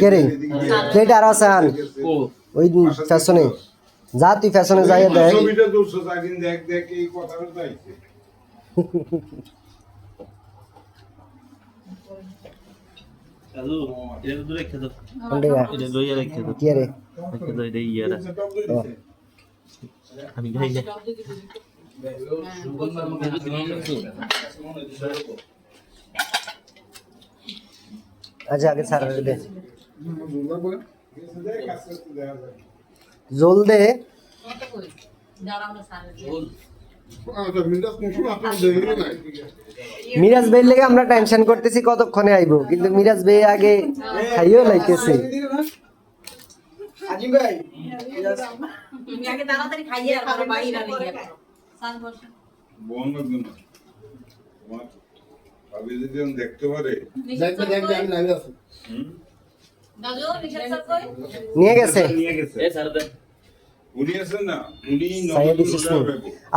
কে রে প্লেট আর আসান? ওই ফ্যাশনে। যা তুই ফ্যাশনে যাইয়ে দেখ। ছবিটা দুশো চারদিন দেখ দেখ এই কথাটা চাইছে দাদু এটা তো রেখে দাও কোনটা এটা লইয়া রেখে দাও কে রে রেখে দাও এটা ইয়ারা আমি খাই না আচ্ছা আগে সারা দে জল দে মিরাজ ভাই লেগে আমরা টেনশন করতেছি কতক্ষণে আইবো? কিন্তু মিরাজ ভাই আগে খাইও লাইতেছে। আগে তাড়াতাড়ি খাইয়ে আর বাইরে নিয়ে ভাবি যদি দেখতে পারে। হুম? দাদু নিশাদ স্যার কই? নিয়ে গেছে। নিয়ে গেছে। এ স্যার উনি আছেন না উনি সাইয়া পুরস্কার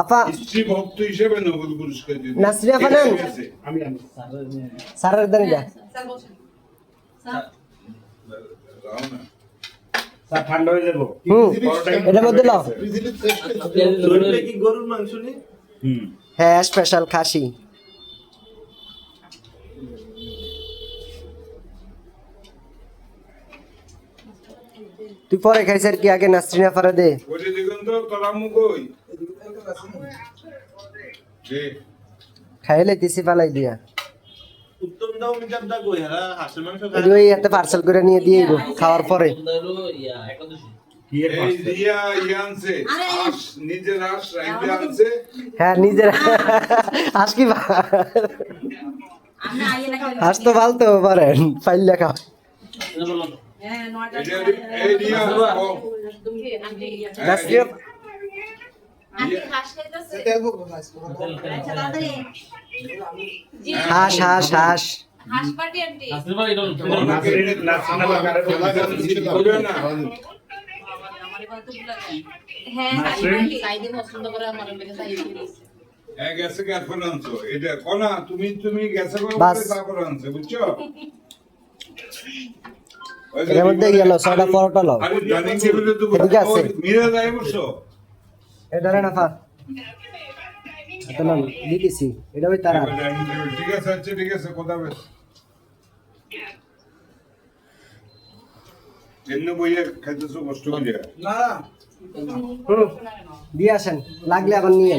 আপা স্ত্রী ভক্ত হিসেবে নোবেল পুরস্কার দিতে নাসরিন আপা নেন? সারের দেন এটা স্যার বসেন। স্যার। না। ঠান্ডা হয়ে যাব। এটার মধ্যে লাও গরুর মাংস নেই হ্যাঁ স্পেশাল খাসি। তুই পরে খাইছ আর কি আগে নাসরিনা ফারা দে। ওইটা দেখুন তো তোরা মুখ ওই যে খাই লাইতেছি পালাই দিয়া। উত্তম দাও মিটার দা কই? হারা হাঁসের মাংস এই ওই এতে পার্সেল করে নিয়ে দিয়ে খাওয়ার পরে। হ্যাঁ নিজের হাঁস কি হাঁস তো ফালতে পারেন ফাইলে খাও হাঁস হাঁস হাঁস তুমি তুমি গেছে বুঝছ এর মধ্যে গেল ছয়টা পরোটা লাও। আছে। যায় এ ধরে না ফা এটা না দিতেছি। এটা ওই তারা ঠিক আছে আচ্ছা ঠিক আছে কথা বেশ এমনি বইয়ে খাইতেছো কষ্ট করে। হুম দিয়ে আসেন। লাগলে আবার নিয়ে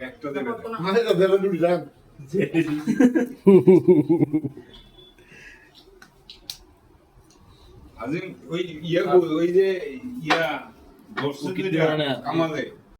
একটা দেবে না। আজিম ওই ইয়া ওই যে ইয়া বর্ষে